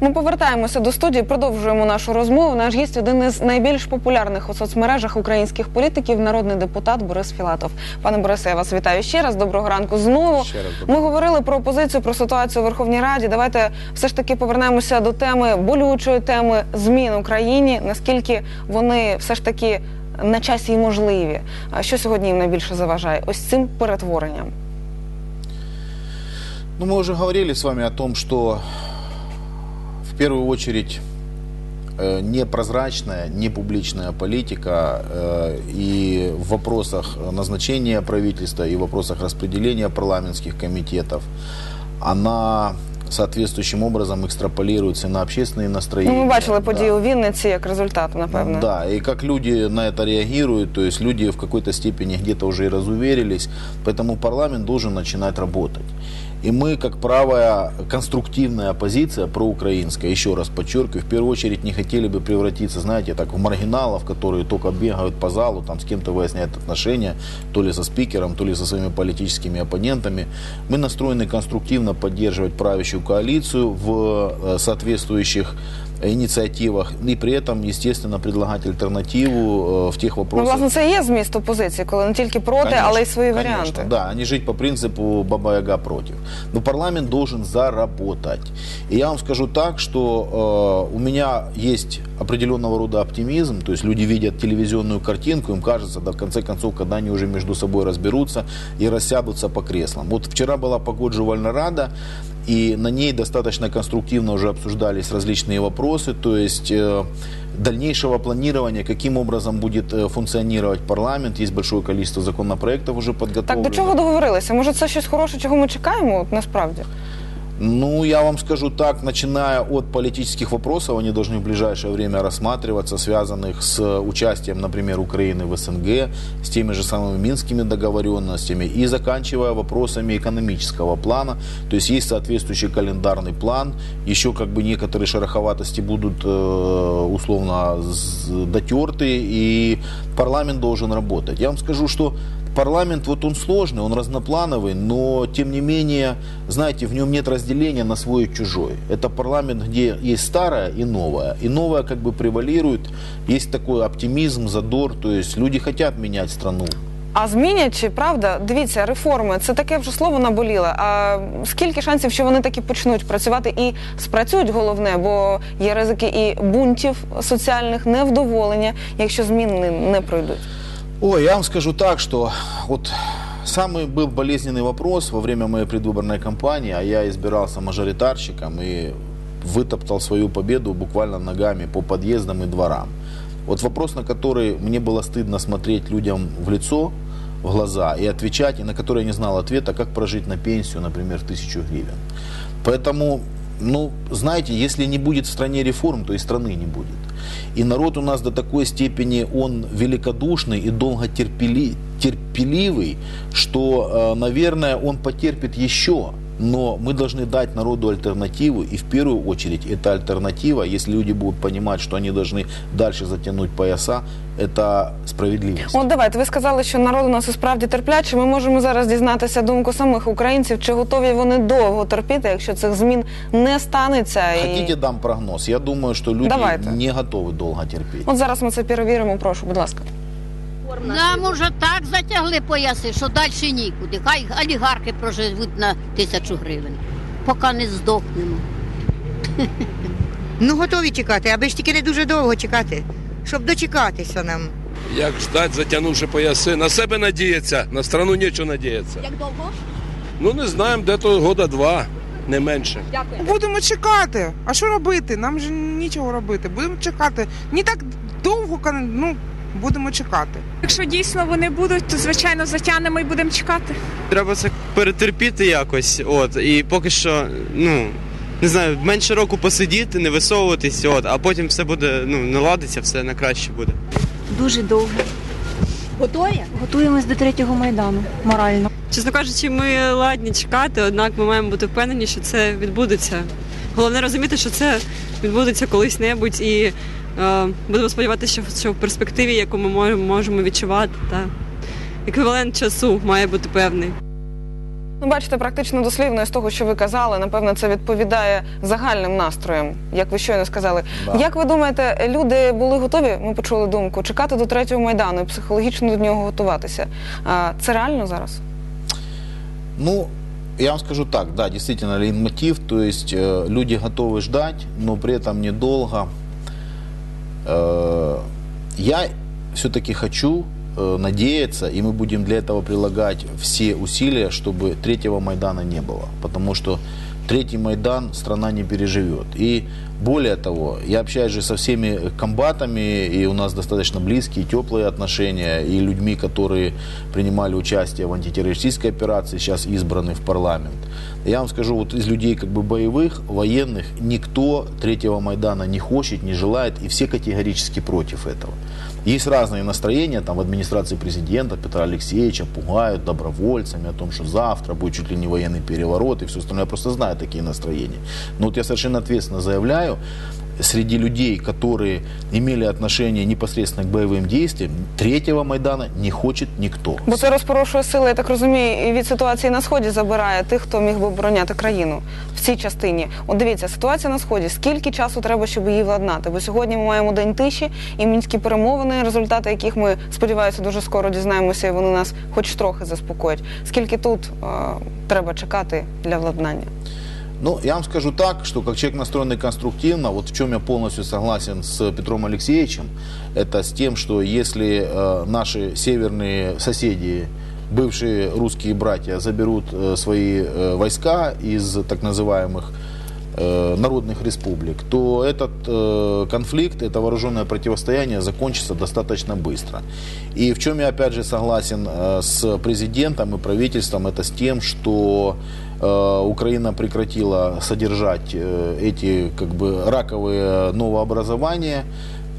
Ми повертаємося до студії, продовжуємо нашу розмову. Наш гість один із найбільш популярних у соцмережах українських політиків, народний депутат Борис Філатов. Пане Борисе, я вас вітаю ще раз. Доброго ранку знову. Ще раз Ми говорили про опозицію, про ситуацію у Верховній Раді. Давайте все ж таки повернемося до теми болючої теми змін в Україні. Наскільки вони все ж таки на часі і можливі? А що сьогодні їм найбільше заважає? Ось цим перетворенням. Ну, мы уже говорили с вами о том, что в первую очередь э, непрозрачная, непубличная политика э, и в вопросах назначения правительства, и в вопросах распределения парламентских комитетов, она соответствующим образом экстраполируется на общественные Ну, настроения. ми бачили Да. події у Вінниці як результат, напевно. Да, и как люди на это реагируют, то есть люди в какой-то степени где-то уже и разуверились, поэтому парламент должен начинать работать. И мы, как правая конструктивная оппозиция проукраинская, еще раз подчеркиваю, в первую очередь не хотели бы превратиться, знаете, так в маргиналов, которые только бегают по залу, там с кем-то выясняют отношения, то ли со спикером, то ли со своими политическими оппонентами. Мы настроены конструктивно поддерживать правящую коалицию в э, соответствующих инициативах и при этом, естественно, предлагать альтернативу э, в тех Ну, вопросах. власне, це і є зміст опозиції, коли не тільки проти, Конечно, але й свої конечно, варіанти. Да, а не жить по принципу Баба Яга против. Но парламент должен заработать. И я вам скажу так, что э, у меня есть определенного рода оптимизм, то есть люди видят телевизионную картинку, им кажется, да, в конце концов, когда они уже между собой разберутся и рассядутся по креслам. Вот вчера была погоджувальная рада, и на ней достаточно конструктивно уже обсуждались различные вопросы, то есть э, дальнейшего планирования, каким образом будет э, функционировать парламент. Есть большое количество законопроектов уже Так подготовлено. до чого договорилися? Може, це щось хороше, чого ми чекаємо? От насправді. Ну, я вам скажу так, начиная от политических вопросов, они должны в ближайшее время рассматриваться, связанных с участием, например, Украины в СНГ, с теми же самыми минскими договоренностями, и заканчивая вопросами экономического плана. То есть есть соответствующий календарный план, еще как бы некоторые шероховатости будут э, условно дотерты, и парламент должен работать. Я вам скажу, что парламент вот он сложный, он разноплановый, но тем не менее, знаете, в нем нет разделения на свой и чужой. Это парламент, где есть старое и новое. И новое как бы превалирует, есть такой оптимизм, задор, то есть люди хотят менять страну. А змінять чи правда? Дивіться, реформи це таке вже слово наболіле. А скільки шансів, що вони таки почнуть працювати і спрацюють головне, бо є ризики і бунтів соціальних невдоволення, якщо зміни не пройдуть. Ой, я вам скажу так, что вот самый был болезненный вопрос во время моей предвыборной кампании, а я избирался мажоритарщиком и вытоптал свою победу буквально ногами по подъездам и дворам. Вот вопрос, на который мне было стыдно смотреть людям в лицо, в глаза и отвечать, и на который я не знал ответа, как прожить на пенсию, например, тысячу гривен. Поэтому, ну, знаете, если не будет в стране реформ, то и страны не будет. И народ у нас до такой степени, он великодушный и долго терпели, терпеливый, что, э, наверное, он потерпит еще. Но мы должны дать народу альтернативу, и в первую очередь эта альтернатива, если люди будут понимать, что они должны дальше затянуть пояса, это справедливость. От давайте ви сказали, що народ у нас і справді терплячий. Ми можемо зараз дізнатися думку самих українців, чи готові вони довго терпіти, якщо цих змін не станеться. І... Хотите дам прогноз? Я думаю, что люди Давайте. не готовы долго терпеть. От зараз ми це перевіримо. Прошу, будь ласка. Нам уже так затягли пояси, що далі нікуди. Хай олігархи проживуть на тисячу гривень, поки не здохнемо. Ну, готові чекати, аби ж тільки не дуже довго чекати, щоб дочекатися нам. Як ждать, затягнувши пояси, на себе надіятися, на страну нічого надіятися. Як довго? Ну не знаємо, де то года два, не менше. Будемо чекати. А що робити? Нам же нічого робити. Будемо чекати. Не так довго, ну будемо чекати. Якщо дійсно вони будуть, то звичайно затягнемо і будемо чекати. Треба це перетерпіти якось. От і поки що, ну не знаю, менше року посидіти, не висовуватись, от, а потім все буде ну наладиться, все на краще буде. Дуже довго. Готові? Готуємось до третього майдану морально. Чесно кажучи, ми ладні чекати, однак ми маємо бути впевнені, що це відбудеться. Головне розуміти, що це відбудеться колись небудь, і будемо сподіватися, що, що в перспективі, яку ми можемо, можемо відчувати, та еквівалент часу має бути певний. Ну, бачите, практично дослівно з того, що ви казали, напевно, це відповідає загальним настроям, як ви щойно сказали. Да. Як ви думаєте, люди були готові? Ми почули думку чекати до третього майдану і психологічно до нього готуватися? А, це реально зараз? Ну, я вам скажу так, да, действительно, лейтмотив, то есть э, люди готовы ждать, но при этом недолго. Э, я все-таки хочу э, надеяться, и мы будем для этого прилагать все усилия, чтобы третьего Майдана не было. Потому что третий Майдан страна не переживет. И более того, я общаюсь же со всеми комбатами, и у нас достаточно близкие, теплые отношения, и людьми, которые принимали участие в антитеррористической операции, сейчас избраны в парламент. Я вам скажу, вот из людей как бы боевых, военных, никто третьего Майдана не хочет, не желает, и все категорически против этого. Есть разные настроения, там в администрации президента Петра Алексеевича пугают добровольцами о том, что завтра будет чуть ли не военный переворот и все остальное. Я просто знаю такие настроения. Но вот я совершенно ответственно заявляю, среди людей, которые имели отношение непосредственно к боевым действиям, третьего Майдана не хочет никто. Бо це розпорошує сили, я так розумію, і від ситуації на сході забирає тих, хто міг би обороняти країну в цій частині. От дивіться, ситуація на сході. Скільки часу треба, щоб її владнати? Бо сьогодні ми маємо день тиші і мінські перемовини, результати яких ми сподіваюся дуже скоро дізнаємося, і вони нас хоч трохи заспокоять. Скільки тут е, треба чекати для владнання? Ну, я вам скажу так, что как человек настроенный конструктивно, вот в чем я полностью согласен с Петром Алексеевичем, это с тем, что если э, наши северные соседи, бывшие русские братья, заберут э, свои э, войска из так называемых народных республик, то этот э, конфликт, это вооруженное противостояние закончится достаточно быстро. И в чем я опять же согласен э, с президентом и правительством, это с тем, что э, Украина прекратила содержать э, эти как бы раковые новообразования.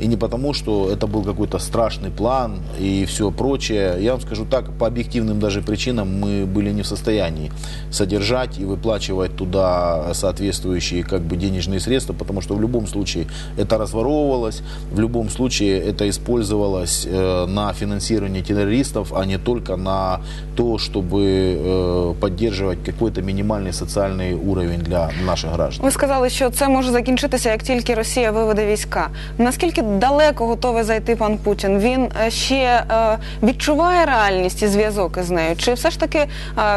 И не потому, что это был какой-то страшный план и все прочее. Я вам скажу так, по объективным даже причинам мы были не в состоянии содержать и выплачивать туда соответствующие как бы денежные средства, потому что в любом случае это разворовывалось, в любом случае это использовалось э, на финансирование террористов, а не только на то, чтобы э, поддерживать какой-то минимальный социальный уровень для наших граждан. Ви сказали, що це може закінчитися, як тільки Росія виведе війська. Наскільки далеко готовий зайти пан Путін? Він е, ще е, відчуває реальність і зв'язок із нею? Чи все ж таки е,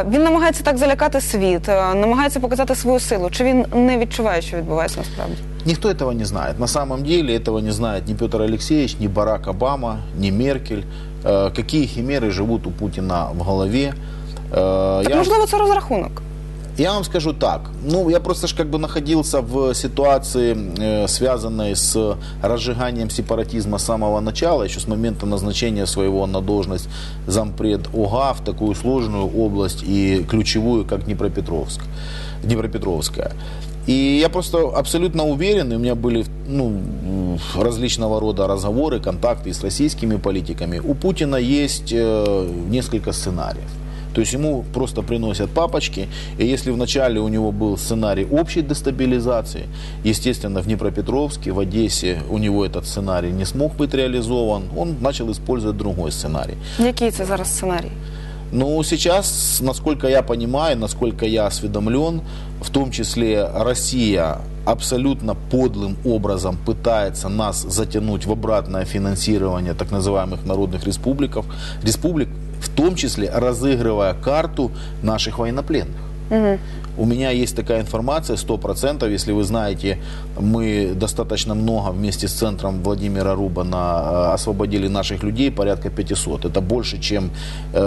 він намагається так залякати світ, е, намагається показати свою силу? Чи він не відчуває, що відбувається насправді? Никто этого не знает. На самом деле этого не знает ни Петр Алексеевич, ни Барак Обама, ни Меркель. Э, Какие химеры живут у Путина в голове. Э, Так я- можливо, це розрахунок. Я вам скажу так. Ну, я просто ж как бы находился в ситуации, э, связанной с разжиганием сепаратизма с самого начала, еще с момента назначения своего на должность зампред ОГА в такую сложную область и ключевую, как Днепропетровск, Днепропетровская. И я просто абсолютно уверен, и у меня были ну, различного рода разговоры, контакты с российскими политиками. У Путина есть э, несколько сценариев. То есть ему просто приносят папочки, и если вначале у него был сценарий общей дестабилизации, естественно, в Днепропетровске, в Одессе у него этот сценарий не смог быть реализован, он начал использовать другой сценарий. Який це зараз сценарій? Ну, сейчас, насколько я понимаю, насколько я осведомлен, в том числе Россия абсолютно подлым образом пытается нас затянуть в обратное финансирование так называемых народных республиков, республик, в том числе разыгрывая карту наших военнопленных. У меня есть такая информация, 100%, если вы знаете, мы достаточно много вместе с центром Владимира Рубана э, освободили наших людей, порядка 500. Это больше, чем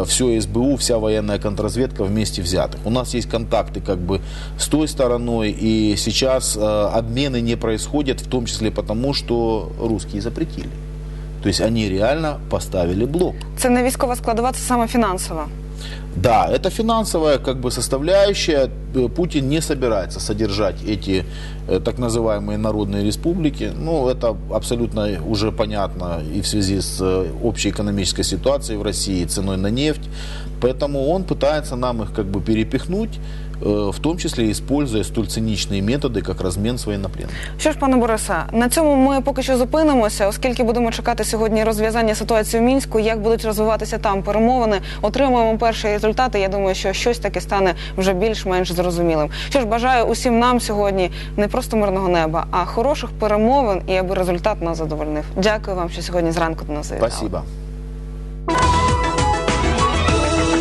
все СБУ, вся военная контрразведка вместе взятых. У нас есть контакты как бы с той стороной, и сейчас э, обмены не происходят, в том числе потому, что русские запретили. То есть они реально поставили блок. Це не військова складова, це саме фінансова. Да, это финансовая как бы составляющая. Э, Путин не собирается содержать эти э, так называемые народные республики. Ну, это абсолютно уже понятно и в связи с э, общей экономической ситуацией в России, ценой на нефть. Поэтому он пытается нам их как бы перепихнуть в том числе используя столь циничные методы, как размен с военнопленными. Що ж, пане Бориса, на цьому ми поки що зупинимося, оскільки будемо чекати сьогодні розв'язання ситуації в мінську, як будуть розвиватися там перемовини. Отримаємо перші результати. Я думаю, що щось таке стане вже більш-менш зрозумілим. Що ж, бажаю усім нам сьогодні не просто мирного неба, а хороших перемовин і аби результат нас задовольнив. Дякую вам, що сьогодні зранку до нас завітали. Спасибо.